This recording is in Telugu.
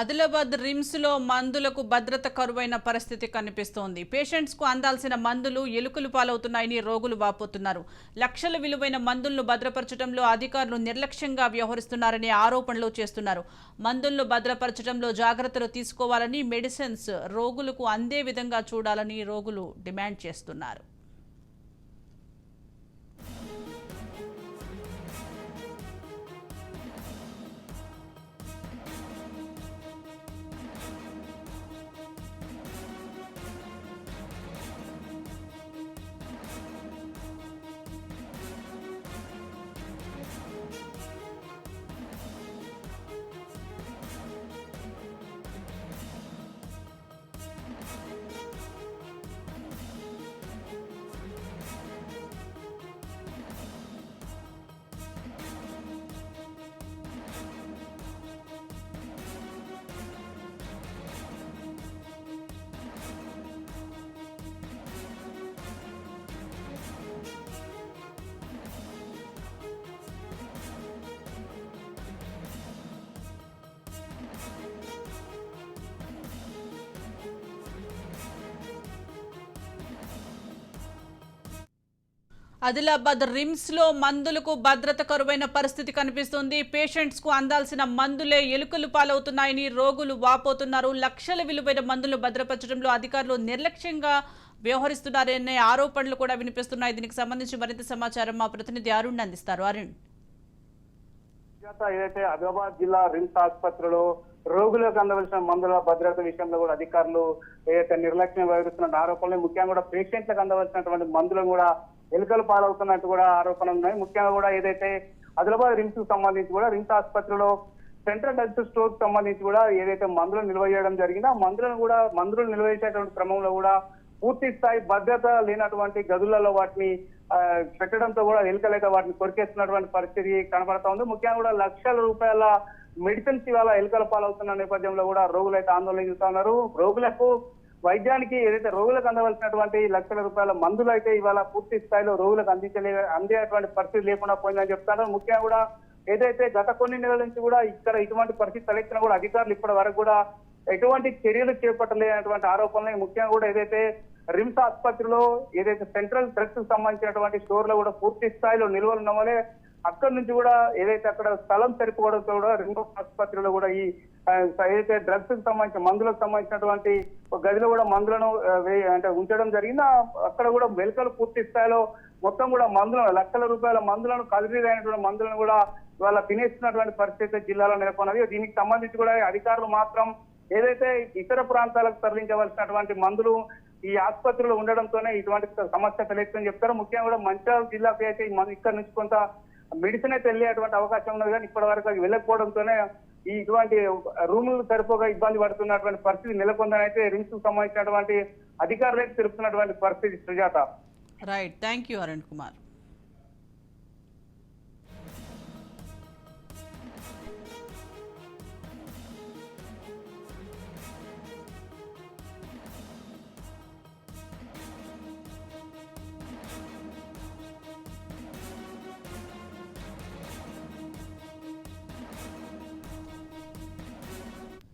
ఆదిలాబాద్ రిమ్స్లో మందులకు భద్రత కరువైన పరిస్థితి కనిపిస్తోంది. పేషెంట్స్కు అందాల్సిన మందులు ఎలుకలు పాలవుతున్నాయని రోగులు వాపోతున్నారు. లక్షల విలువైన మందులను భద్రపరచడంలో అధికారులు నిర్లక్ష్యంగా వ్యవహరిస్తున్నారని ఆరోపణలు చేస్తున్నారు. మందులను భద్రపరచడంలో జాగ్రత్తలు తీసుకోవాలని మెడిసిన్స్ రోగులకు అందే విధంగా చూడాలని రోగులు డిమాండ్ చేస్తున్నారు. ఆదిలాబాద్ రిమ్స్లో మందులకు భద్రత కరువైన పరిస్థితి కనిపిస్తుంది. పేషెంట్స్కు అందాల్సిన మందులే ఎలుకలు పాలవుతున్నాయని రోగులు వాపోతున్నారు. లక్షల విలువైన మందులు భద్రపరచడంలో అధికారులు నిర్లక్ష్యంగా వ్యవహరిస్తున్నారనే ఆరోపణలు కూడా వినిపిస్తున్నాయి. దీనికి సంబంధించి మరింత సమాచారం మా ప్రతినిధి అరుణ్ అందిస్తారు. అరుణ్. ఏదైతే ఆదిలాబాద్ జిల్లా రిమ్స్ ఆసుపత్రిలో రోగులకు అందవలసిన మందుల భద్రత విషయంలో కూడా అధికారులు ఏదైతే నిర్లక్ష్యం వ్యవహరిస్తున్న ఆరోపణలు ముఖ్యంగా కూడా పేషెంట్లకు అందవలసినటువంటి మందులను కూడా ఎలుకలు పాలవుతున్నట్టు కూడా ఆరోపణలు ఉన్నాయి. ముఖ్యంగా కూడా ఏదైతే ఆదిలాబాద్ రిమ్స్కు సంబంధించి కూడా రిమ్స్ ఆసుపత్రిలో సెంట్రల్ హెల్త్ స్టోర్కు సంబంధించి కూడా ఏదైతే మందులను నిల్వ చేయడం జరిగిందో ఆ మందులను కూడా మందులు నిల్వ చేసేటువంటి క్రమంలో కూడా పూర్తి స్థాయి భద్రత లేనటువంటి గదులలో వాటిని పెట్టడంతో కూడా ఎలుకలైతే వాటిని కొరికేస్తున్నటువంటి పరిస్థితి కనబడతా ఉంది. ముఖ్యంగా కూడా లక్షల రూపాయల మెడిసిన్స్ ఇవాళ ఎలుకల పాలవుతున్న నేపథ్యంలో కూడా రోగులు అయితే ఆందోళన చెందుతా ఉన్నారు రోగులకు వైద్యానికి ఏదైతే రోగులకు అందవలసినటువంటి లక్షల రూపాయల మందులు అయితే ఇవాళ పూర్తి స్థాయిలో రోగులకు అందించలే అందేటువంటి పరిస్థితి లేకుండా పోయిందని చెప్తారు. ముఖ్యంగా కూడా ఏదైతే గత కొన్ని నెలల నుంచి కూడా ఇక్కడ ఇటువంటి పరిస్థితి తలెత్తినా కూడా అధికారులు ఇప్పటి వరకు కూడా ఎటువంటి చర్యలు చేపట్టలేనటువంటి ఆరోపణలు ముఖ్యంగా కూడా ఏదైతే రిమ్స్ ఆసుపత్రిలో ఏదైతే సెంట్రల్ డ్రగ్స్ సంబంధించినటువంటి స్టోర్లో కూడా పూర్తి స్థాయిలో నిల్వలు ఉన్నవలే అక్కడి నుంచి కూడా ఏదైతే అక్కడ స్థలం సరిపోవడంతో కూడా రిమ్స్ ఆసుపత్రిలో కూడా ఈ ఏదైతే డ్రగ్స్కి సంబంధించిన మందులకు సంబంధించినటువంటి గదిలో కూడా మందులను వే- అంటే ఉంచడం జరిగింది? అక్కడ కూడా మెలకలు పూర్తి స్థాయిలో మొత్తం కూడా మందులను లక్షల రూపాయల మందులను ఖరీదైనటువంటి మందులను కూడా ఇవాళ తినేస్తున్నటువంటి పరిస్థితి జిల్లాలో నెలకొన్నది. దీనికి సంబంధించి కూడా అధికారులు మాత్రం ఏదైతే ఇతర ప్రాంతాలకు తరలించవలసినటువంటి మందులు ఈ ఆసుపత్రిలో ఉండడంతోనే ఇటువంటి సమస్య తలెత్తుందని చెప్తారు. ముఖ్యంగా కూడా మంచిర్యాల జిల్లాకి అయితే ఇక్కడ నుంచి కొంత మెడిసిన్ అయితే వెళ్ళేటువంటి అవకాశం ఉన్నది కానీ ఇప్పటి వరకు అది వెళ్ళకపోవడంతోనే ఈ ఇటువంటి రూములు సరిపోగా ఇబ్బంది పడుతున్నటువంటి పరిస్థితి నెలకొందని అయితే రిమ్స్కు సంబంధించినటువంటి అధికారులకు తెలుపుతున్నటువంటి పరిస్థితి Sujata. Right thank you Arun Kumar